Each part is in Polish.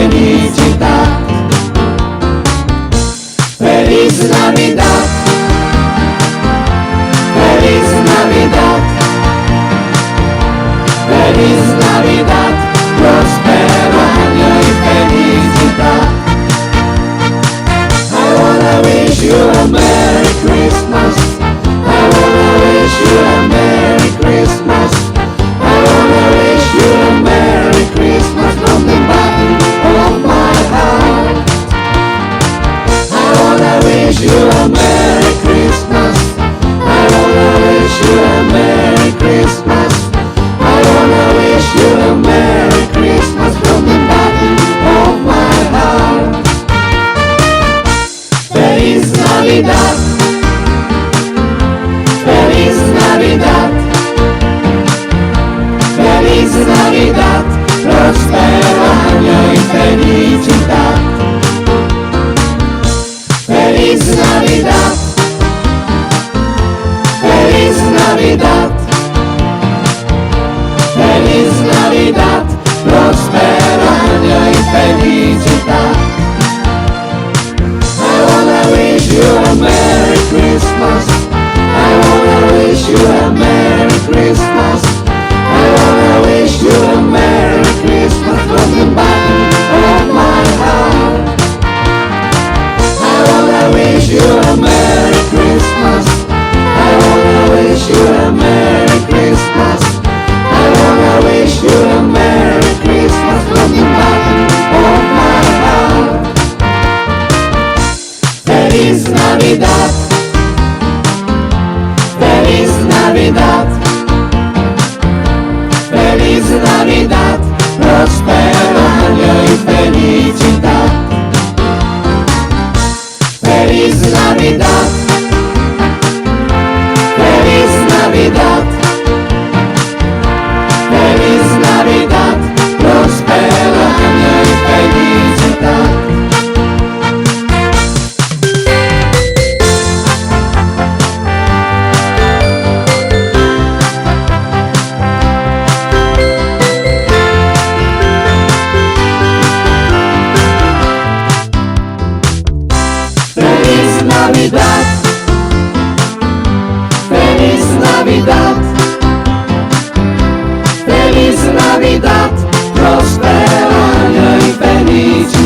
I need you. Navidad, prosperania i felice.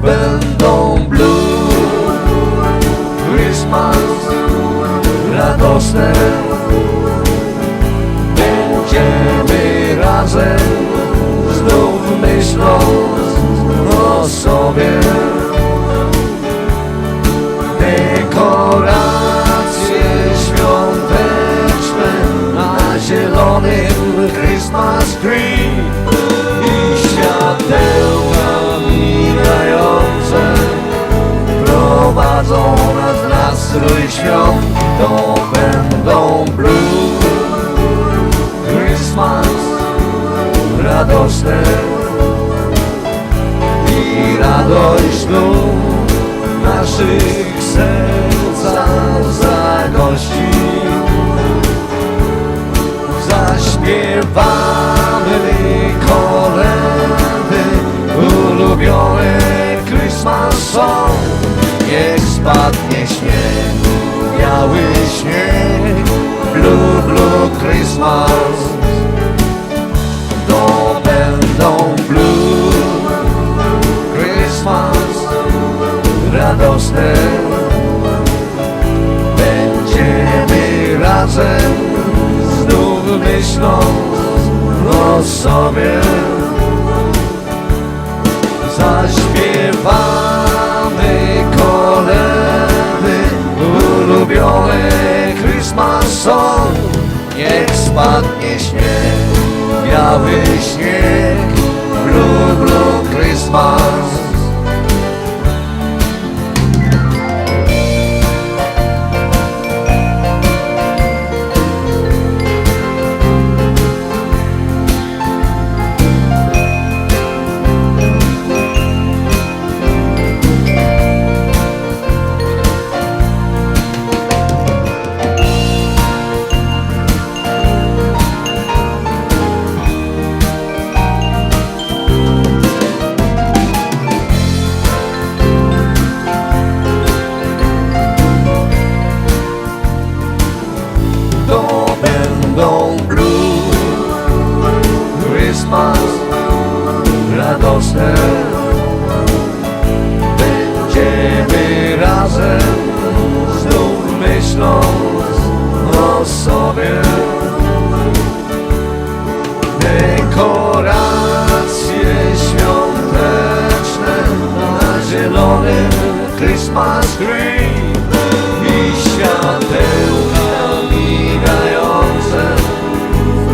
będą blues Christmas radosne. Będziemy razem znów myśląc o sobie. Nastrój świąt to będą blues Christmas radosne I radość znów naszych sercach zagości. Zaśpiewamy. Niech spadnie śnieg, biały śnieg Blue, blue Christmas Dekoracje świąteczne na zielonym Christmas tree i światełka migające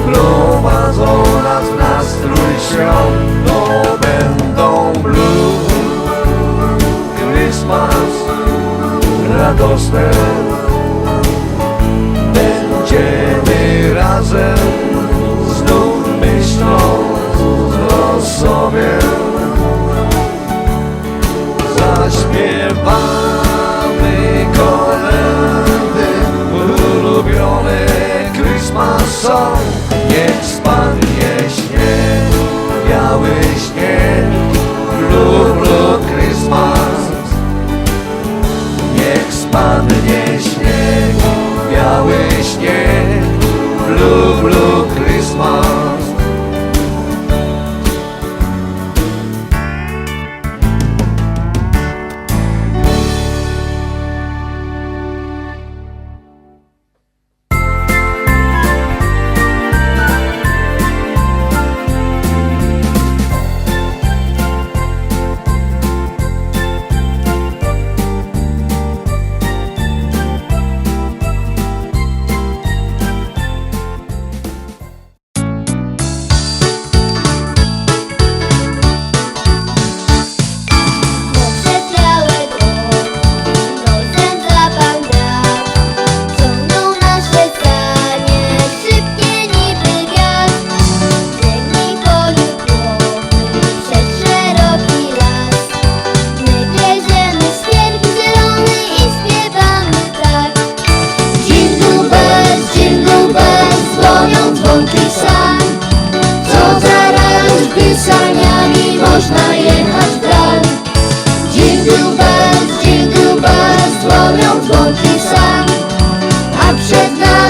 prowadzą nas w nastrój świąt. Będą blue Christmas radosne.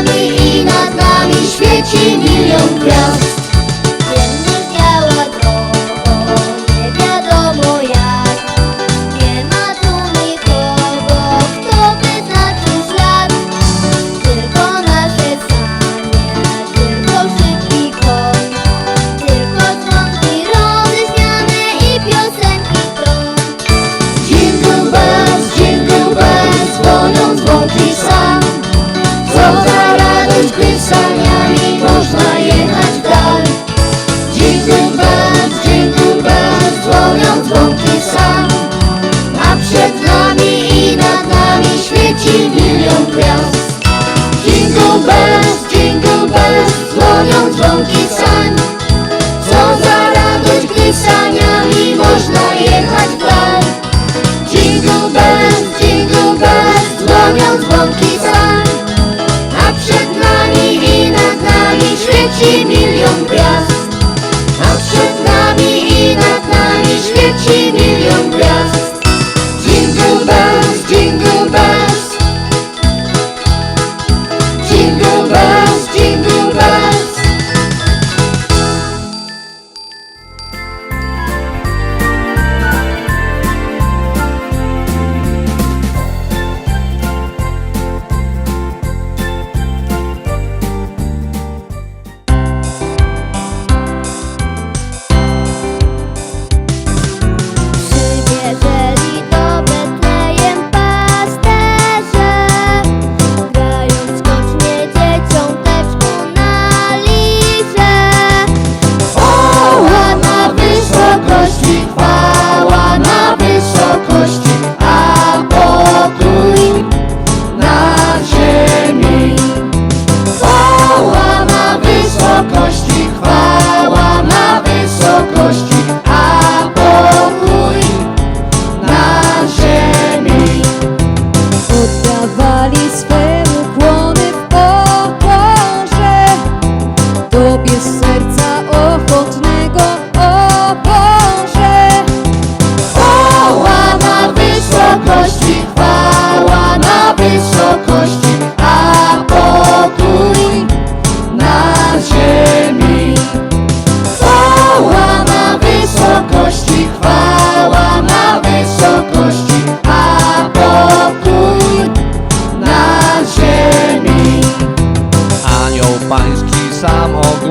i nad nami świeci milion gwiazd.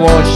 watch.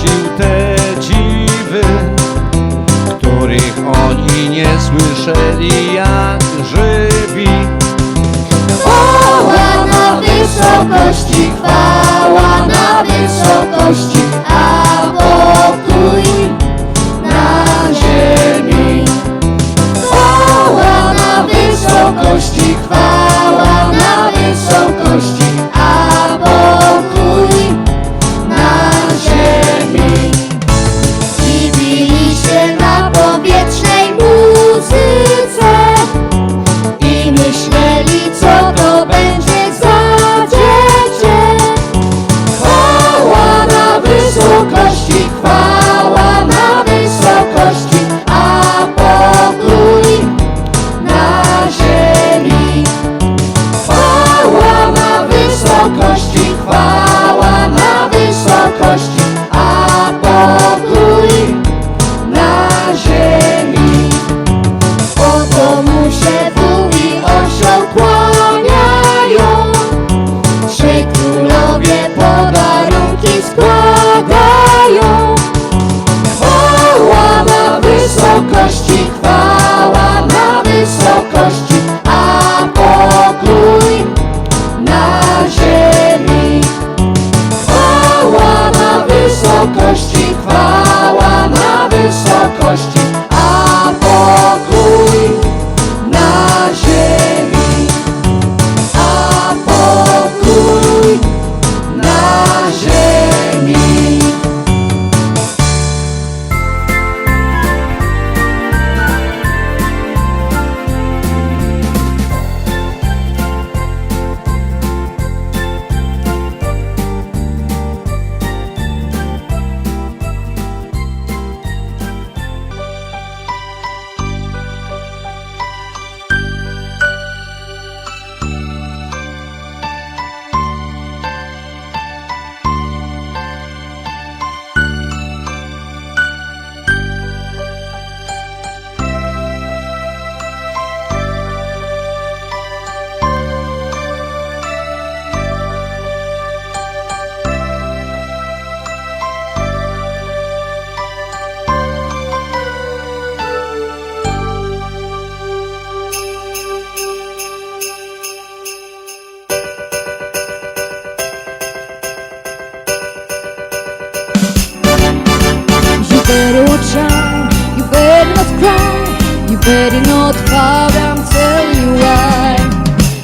Better not pout, I'm telling you why.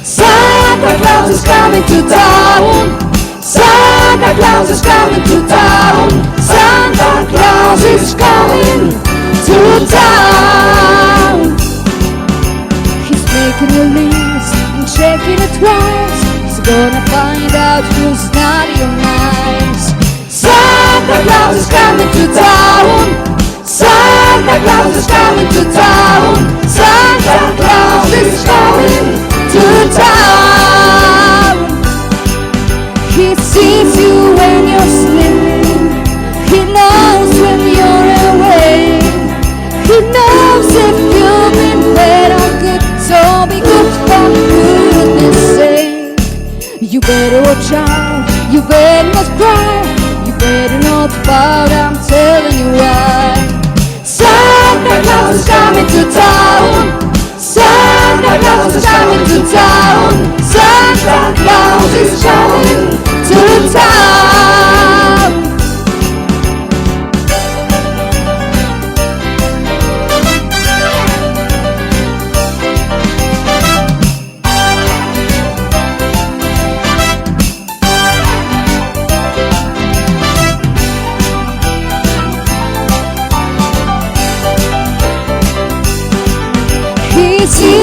Santa Claus is coming to town. Santa Claus is coming to town. Santa Claus is coming to town. He's making a list and checking it twice. He's gonna find out who's naughty or nice. Santa Claus is coming to town. Santa Claus is coming to town. Santa Claus is coming to town. He sees you when you're sleeping. He knows when you're awake. He knows if you've been bad or good. So be good for goodness sake. You better watch out. You better not cry. Claus is coming to town. Santa Claus is coming